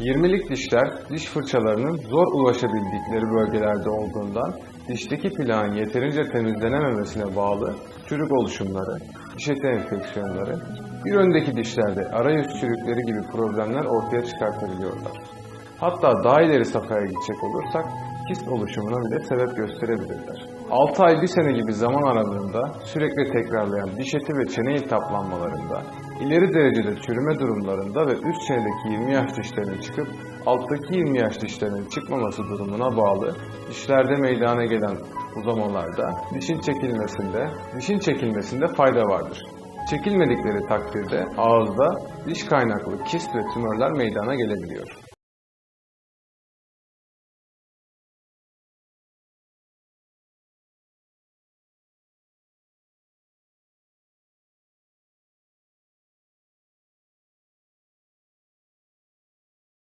20'lik dişler diş fırçalarının zor ulaşabildikleri bölgelerde olduğundan dişteki plağın yeterince temizlenememesine bağlı çürük oluşumları, diş eti enfeksiyonları, bir öndeki dişlerde arayüz çürükleri gibi problemler ortaya çıkartabiliyorlar. Hatta daha ileri safhaya gidecek olursak kist oluşumuna bile sebep gösterebilirler. 6 ay 1 sene gibi zaman aralığında sürekli tekrarlayan diş eti ve çene iltihaplanmalarında, ileri derecede çürüme durumlarında ve üst çenedeki 20 yaş dişlerinin çıkıp alttaki 20 yaş dişlerinin çıkmaması durumuna bağlı dişlerde meydana gelen uzamalarda dişin çekilmesinde, dişin çekilmesinde fayda vardır. Çekilmedikleri takdirde ağızda diş kaynaklı kist ve tümörler meydana gelebiliyor.